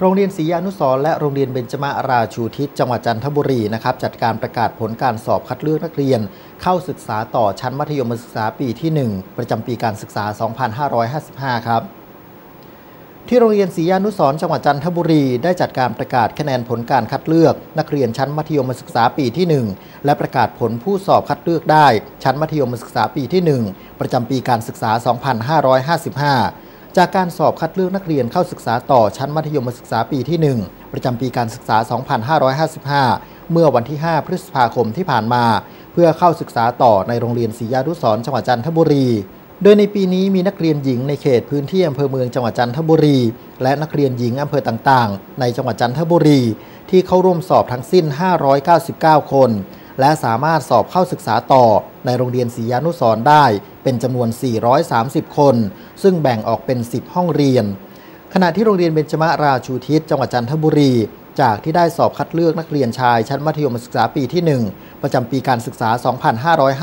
โรงเรียนศรีอนุสรและโรงเรียนเบญจมาราชูทิศจังหวัดจันทบุรีนะครับจัดการประกาศผลการสอบคัดเลือกนักเรียน เข้าศึกษาต่อชั้นมัธยมศึกษาปีที่ 1 ประจำปีการศึกษา 2555 ครับที่โรงเรียนศรีอนุสรจังหวัดจันทบุรี ได้จัดการประกาศคะแนนผลการคัดเลือก นักเรียนชั้นมัธยมศึกษาปีที่ 1 และประกาศผลผู้สอบคัดเลือกได้ ชั้นมัธยมศึกษาปีที่ 1 ประจำปีการศึกษา 2555 จากการสอบคัดเลือกนักเรียนเข้าศึกษาต่อชั้นมัธยมศึกษาปีที่ 1 ประจำปีการศึกษา 2555 เมื่อวันที่ 5 พฤษภาคมที่ผ่านมา เพื่อเข้าศึกษาต่อในโรงเรียนศรียานุสรจังหวัดจันทบุรี โดยในปีนี้มีนักเรียนหญิงในเขตพื้นที่อำเภอเมืองจังหวัดจันทบุรี และนักเรียนหญิงอำเภอต่างๆ ในจังหวัดจันทบุรี ที่เข้าร่วมสอบทั้งสิ้น 599 คน และสามารถสอบเข้าศึกษาต่อในโรงเรียนศรียานุสรได้ เป็นจำนวน 430 คน ซึ่งแบ่งออกเป็น 10 ห้องเรียน ขณะที่โรงเรียนเบญจมาราชูทิศจังหวัดจันทบุรี จากที่ได้สอบคัดเลือกนักเรียนชายชั้นมัธยมศึกษาปีที่ 1 ประจำปีการศึกษา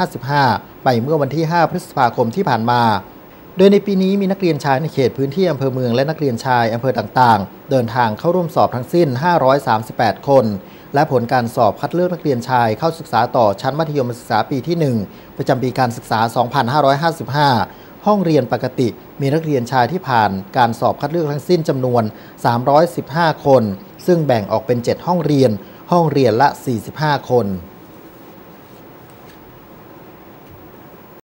2555 ไปเมื่อวันที่ 5 พฤษภาคมที่ผ่านมา โดยในปีนี้มีนักเรียนชายในเขตพื้นที่อำเภอเมืองและนักเรียนชายอำเภอต่างๆ เดินทางเข้าร่วมสอบทั้งสิ้น 538 คน และผลการสอบคัดเลือกนักเรียนชายเข้าศึกษาต่อชั้นมัธยมศึกษาปีที่ 1 ประจำปีการศึกษา 2555 ห้องเรียนปกติมีนักเรียนชายที่ผ่านการสอบคัดเลือกทั้งสิ้นจำนวน 315 คน ซึ่งแบ่งออกเป็น 7 ห้องเรียน ห้องเรียนละ 45 คน